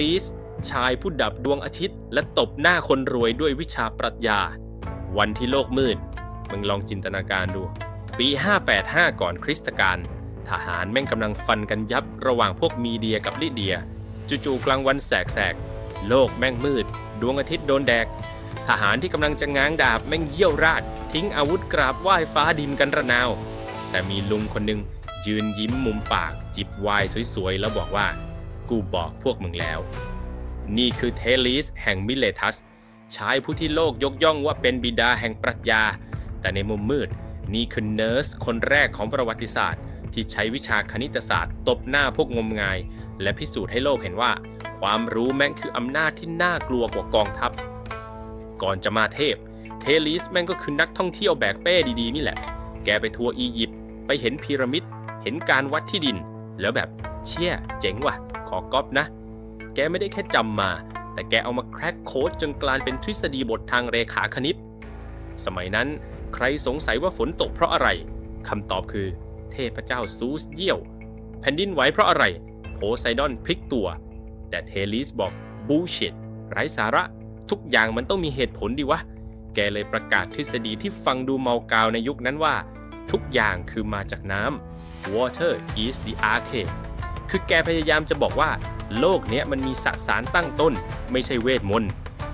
ลิส ชายผู้ดับดวงอาทิตย์ และตบหน้าคนรวยด้วยวิชาปรัชญา วันที่โลกมืด มึงลองจินตนาการดู ปี 585 ก่อนคริสตกาลทหารแม่งกำลังฟันกันยับระหว่างพวกมีเดียกับลิเดีย จู่ๆกลางวันแสกๆ โลกแม่งมืด ดวงอาทิตย์โดนแดก ทหารที่กำลังจะง้างดาบแม่งเยี่ยวราด ทิ้งอาวุธกราบไหว้ฟ้าดินกันระนาว แต่มีลุงคนหนึ่งยืนยิ้มมุมปาก จิบไวน์สวยๆ แล้วบอกว่า กูบอกพวกมึงแล้ว นี่คือเทลิสแห่งมิเลทัส ชายผู้ที่โลกยกย่องว่าเป็นบิดาแห่งปรัชญา แต่ในมุมมืดนี่คือเนิร์สคนแรกของประวัติศาสตร์ ที่ใช้วิชาคณิตศาสตร์ ตบหน้าพวกงมงาย และพิสูจน์ให้โลกเห็นว่า ความรู้แม่งคืออำนาจที่น่ากลัวกว่ากองทัพ ก่อนจะมาเทพ เทลิสแม่งก็คือนักท่องเที่ยวแบกเป้ดีๆนี่แหละ แกไปทัวร์อียิปต์ไปเห็นพีระมิด เห็นการวัดที่ดิน แล้วแบบเชี่ยเจ๋งว่ะ ขอก๊อปนะ แกไม่ได้แค่จำมา แต่แกเอามาแคร็กโค้ดจนกลายเป็นทฤษฎีบททางเรขาคณิต สมัยนั้นใครสงสัยว่าฝนตกเพราะอะไรคำตอบคือ เทพเจ้าซูสเยี่ยว แผ่นดินไหวเพราะอะไรโพไซดอนพลิกตัว แต่เทลิสบอกบูชิตไร้สาระ ทุกอย่างมันต้องมีเหตุผลดีวะ แกเลยประกาศทฤษฎีที่ฟังดูเมากาวในยุคนั้นว่า ทุกอย่างคือมาจากน้ำ water is the arcade คือแกพยายามจะบอกว่า โลกเนี้ยมันมีสสารตั้งต้น ไม่ใช่เวทมนต์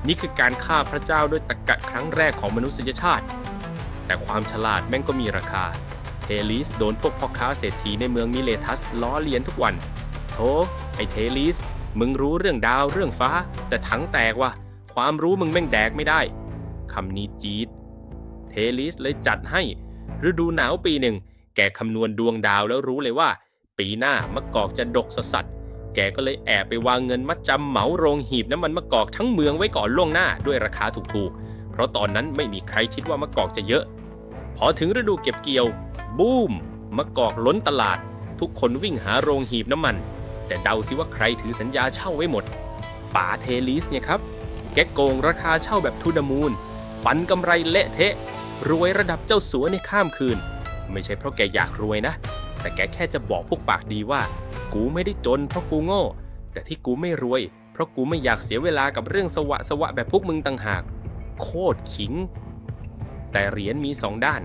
นี่คือการฆ่าพระเจ้าด้วยตะกะครั้งแรกของมนุษยชาติ แต่ความฉลาดแม่งก็มีราคา เทลิสโดนพวกพ่อค้าเศรษฐีในเมืองมิเลทัสล้อเลียนทุกวันโธ่ไอเทลิส มึงรู้เรื่องดาวเรื่องฟ้า แต่ถังแตกว่ะความรู้มึงแม่งแดกไม่ได้คำนี้จี๊ดเทลิสเลยจัดให้ฤดูหนาวปีหนึ่ง แกคำนวณดวงดาวแล้วรู้เลยว่า ปีหน้ามะกอกจะดกสดสัดแกก็เลยแอบไปวางเงินมัดจำเหมาโรงหีบน้ำมันมะกอกทั้งเมืองไว้ก่อนล่วงหน้าด้วยราคาถูกๆ เพราะตอนนั้นไม่มีใครคิดว่ามะกอกจะเยอะ พอถึงฤดูเก็บเกี่ยว บูมมะกอกล้นตลาด ทุกคนวิ่งหาโรงหีบน้ำมัน แต่เดาสิว่าใครถือสัญญาเช่าไว้หมดป๋าเทลิสเนี่ยครับ แกโกงราคาเช่าแบบทูดมูล ฝันกำไรเละเทะ รวยระดับเจ้าสัวในข้ามคืน ไม่ใช่เพราะแกอยากรวยนะ แต่แกแค่จะบอกพวกปากดีว่า กูไม่ได้จนเพราะกูโง่ แต่ที่กูไม่รวย เพราะกูไม่อยากเสียเวลากับเรื่องสวะสวะแบบพวกมึงต่างหาก โคตรขิง แต่เหรียญมีสองด้าน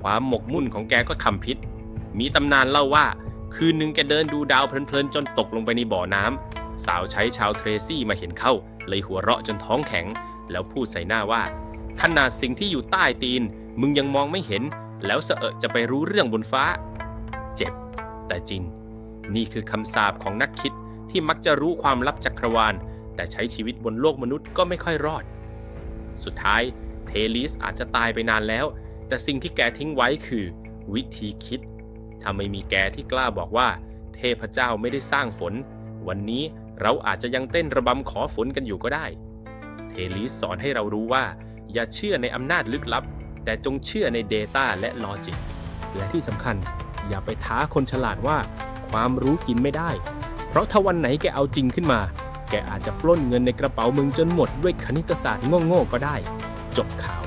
ความหมกมุ่นของแกก็คำพิษ มีตำนานเล่าว่า คืนหนึ่งแกเดินดูดาวเพลินๆจนตกลงไปในบ่อน้ำสาวใช้ชาวเทรซี่มาเห็นเข้า เลยหัวเราะจนท้องแข็ง แล้วพูดใส่หน้าว่าขนาดสิ่งที่อยู่ใต้ตีน มึงยังมองไม่เห็น แล้วเสอะจะไปรู้เรื่องบนฟ้า เจ็บ แต่จริง นี่คือคำสาปของนักคิดที่มักจะรู้ความลับจักรวาล แต่ใช้ชีวิตบนโลกมนุษย์ก็ไม่ค่อยรอด สุดท้ายเทลิสอาจจะตายไปนานแล้ว แต่สิ่งที่แกทิ้งไว้คือ วิธีคิดถ้าไม่มีแกที่กล้าบอกว่า เทพเจ้าไม่ได้สร้างฝน วันนี้เราอาจจะยังเต้นระบำขอฝนกันอยู่ก็ได้ เทลิสสอนให้เรารู้ว่า อย่าเชื่อในอำนาจลึกลับ แต่จงเชื่อใน Data และลอจิกและที่สำคัญ อย่าไปท้าคนฉลาดว่า ความรู้กินไม่ได้ เพราะถ้าวันไหนแกเอาจริงขึ้นมา แกอาจจะปล้นเงินในกระเป๋ามึงจนหมดด้วยคณิตศาสตร์โง่ๆก็ได้ จบข่าว